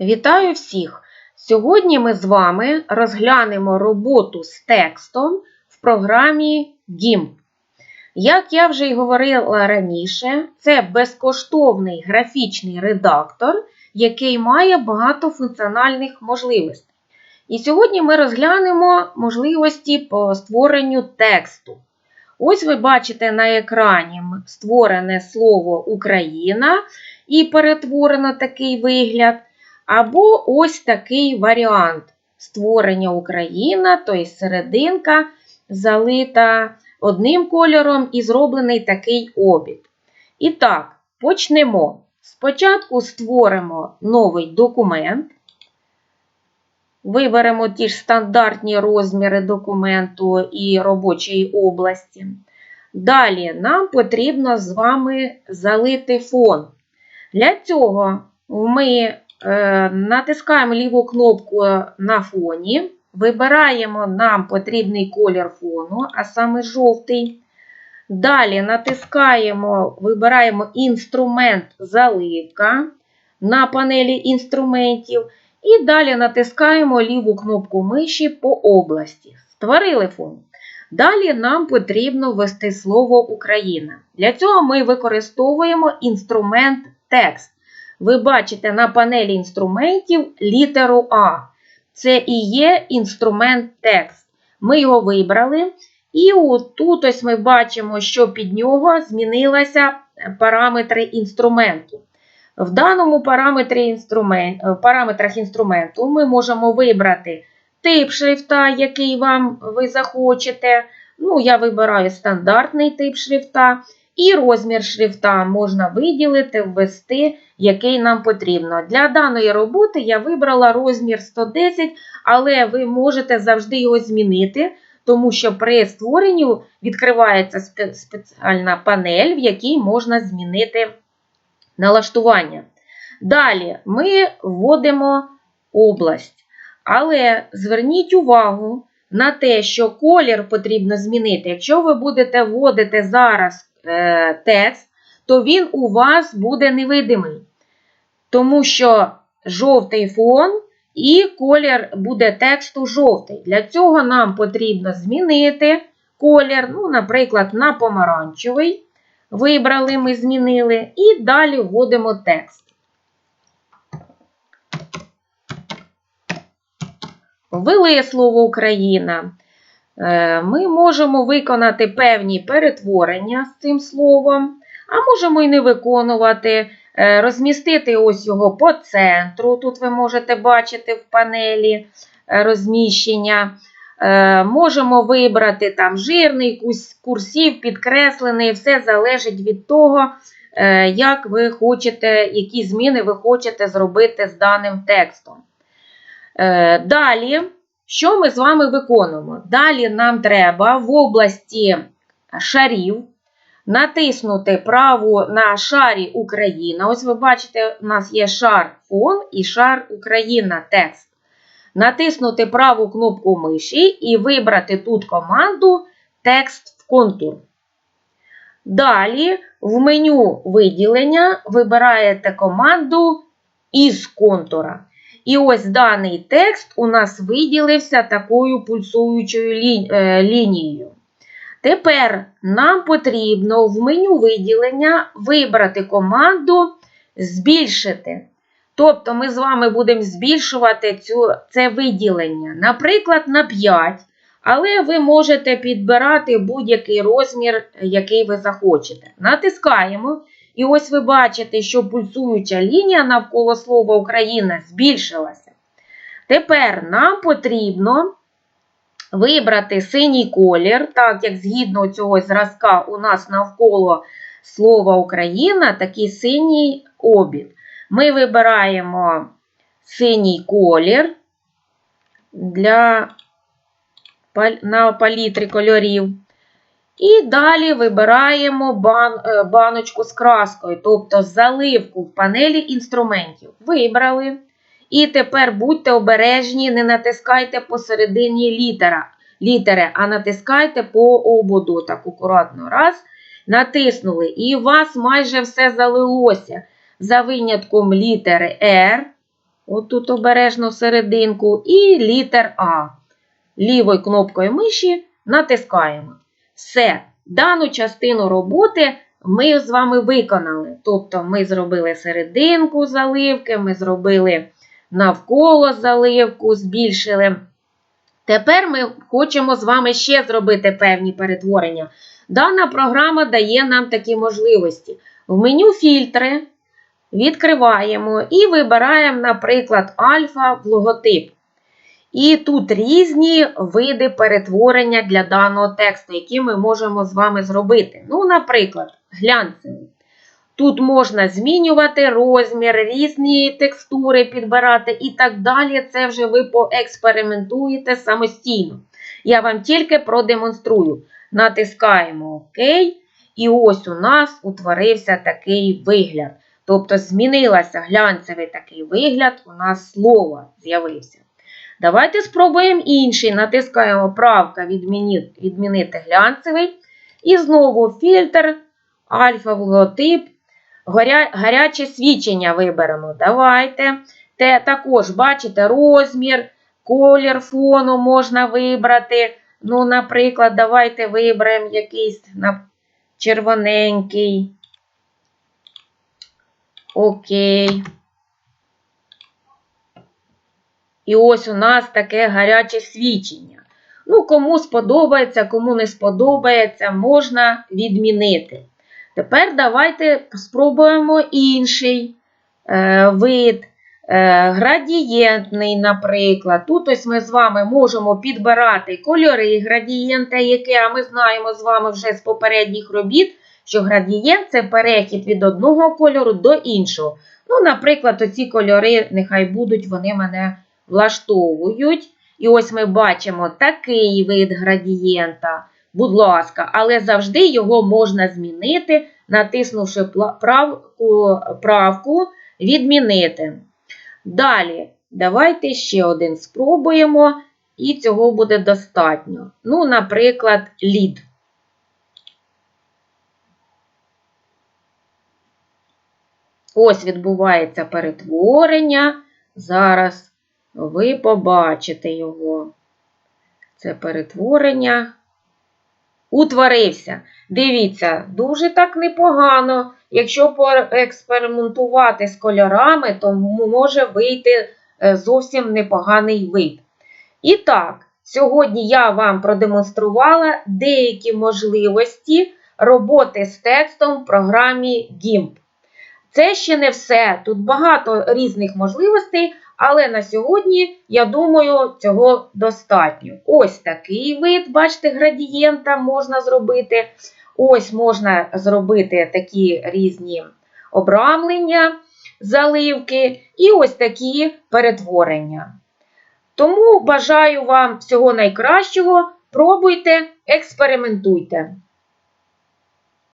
Вітаю всіх! Сьогодні ми з вами розглянемо роботу з текстом в програмі GIMP. Як я вже й говорила раніше, це безкоштовний графічний редактор, який має багато функціональних можливостей. І сьогодні ми розглянемо можливості по створенню тексту. Ось ви бачите на екрані створене слово Україна і перетворено такий вигляд. Або ось такий варіант створення Україна, тобто серединка залита одним кольором і зроблений такий обід. І так, почнемо. Спочатку створимо новий документ. Виберемо ті ж стандартні розміри документу і робочої області. Далі нам потрібно з вами залити фон. Для цього ми натискаємо ліву кнопку на фоні, вибираємо нам потрібний колір фону, а саме жовтий. Далі натискаємо, вибираємо інструмент заливка на панелі інструментів. І далі натискаємо ліву кнопку миші по області. Створили фон. Далі нам потрібно ввести слово Україна. Для цього ми використовуємо інструмент текст. Ви бачите на панелі інструментів літеру А. Це і є інструмент текст. Ми його вибрали. І тут ось ми бачимо, що під нього змінилися параметри інструменту. В даному параметрі інструмент, параметрах інструменту ми можемо вибрати тип шрифта, який вам ви захочете. Ну, Я вибираю стандартний тип шрифта. І розмір шрифта можна виділити, ввести, який нам потрібно. Для даної роботи я вибрала розмір 110, але ви можете завжди його змінити, тому що при створенні відкривається спеціальна панель, в якій можна змінити налаштування. Далі ми вводимо область. Але зверніть увагу на те, що колір потрібно змінити. Якщо ви будете вводити зараз Е, текст, то він у вас буде невидимий. Тому що жовтий фон і колір буде тексту жовтий. Для цього нам потрібно змінити колір, ну, наприклад, на помаранчевий. Вибрали, ми змінили, і далі вводимо текст. Ввели слово Україна. Е, ми можемо виконати певні перетворення з цим словом, а можемо і не виконувати, е, розмістити ось його по центру. Тут ви можете бачити в панелі е, розміщення. Можемо вибрати там жирний курсів, підкреслений, все залежить від того, як ви хочете, які зміни ви хочете зробити з даним текстом. Далі. Що ми з вами виконуємо? Далі нам треба в області шарів натиснути право на шарі Україна. Ось ви бачите, у нас є шар фон і шар Україна текст. Натиснути праву кнопку миші і вибрати тут команду Текст в контур. Далі в меню виділення вибираєте команду із контура. І ось даний текст у нас виділився такою пульсуючою е, лінією. Тепер нам потрібно в меню виділення вибрати команду збільшити. Тобто ми з вами будемо збільшувати цю, це виділення, наприклад, на 5. Але ви можете підбирати будь-який розмір, який ви захочете. Натискаємо. І ось ви бачите, що пульсуюча лінія навколо слова Україна збільшилася. Тепер нам потрібно вибрати синій колір, так як згідно цього зразка у нас навколо слова Україна такий синій обід. Ми вибираємо синій колір для, на палітрі кольорів. І далі вибираємо бан, е, баночку з краскою, тобто заливку в панелі інструментів. Вибрали. І тепер будьте обережні, не натискайте посередині літера, літери, а натискайте по ободу. Так, акуратно. Раз. Натиснули. І у вас майже все залилося. За винятком літери R. отут обережно серединку, і літер А. Лівою кнопкою миші натискаємо. Все, дану частину роботи ми з вами виконали. Тобто ми зробили серединку заливки, ми зробили навколо заливку, збільшили. Тепер ми хочемо з вами ще зробити певні перетворення. Дана програма дає нам такі можливості. В меню фільтри відкриваємо і вибираємо, наприклад, альфа в логотип. І тут різні види перетворення для даного тексту, які ми можемо з вами зробити. Ну, наприклад, глянцевий. Тут можна змінювати розмір, різні текстури підбирати і так далі. Це вже ви поекспериментуєте самостійно. Я вам тільки продемонструю. Натискаємо ОК, і ось у нас утворився такий вигляд. Тобто змінилася глянцевий такий вигляд, у нас слово з'явився. Давайте спробуємо інший. Натискаємо правка відмінити, глянцевий. І знову фільтр, альфа логотип, горя, гаряче свідчення виберемо. Давайте. Те, також, бачите, розмір, колір фону можна вибрати. Ну, наприклад, давайте виберемо якийсь червоненький. Окей. І ось у нас таке гаряче свідчення. Ну, кому сподобається, кому не сподобається, можна відмінити. Тепер давайте спробуємо інший е, вид, е, градієнтний, наприклад. Тут ось ми з вами можемо підбирати кольори градієнта, які а ми знаємо з вами вже з попередніх робіт, що градієнт це перехід від одного кольору до іншого. Ну, Наприклад, оці кольори, нехай будуть, вони мене влаштовують. І ось ми бачимо такий вид градієнта. Будь ласка, але завжди його можна змінити, натиснувши правку, правку відмінити. Далі, давайте ще один спробуємо, і цього буде достатньо. Ну, наприклад, лід. Ось відбувається перетворення. Зараз ви побачите його. Це перетворення. Утворився. Дивіться, дуже так непогано. Якщо поекспериментувати з кольорами, то може вийти е, зовсім непоганий вид. І так, сьогодні я вам продемонструвала деякі можливості роботи з текстом в програмі GIMP. Це ще не все. Тут багато різних можливостей, але на сьогодні, я думаю, цього достатньо. Ось такий вид, бачите, градієнта можна зробити. Ось можна зробити такі різні обрамлення, заливки, і ось такі перетворення. Тому бажаю вам всього найкращого. Пробуйте, експериментуйте.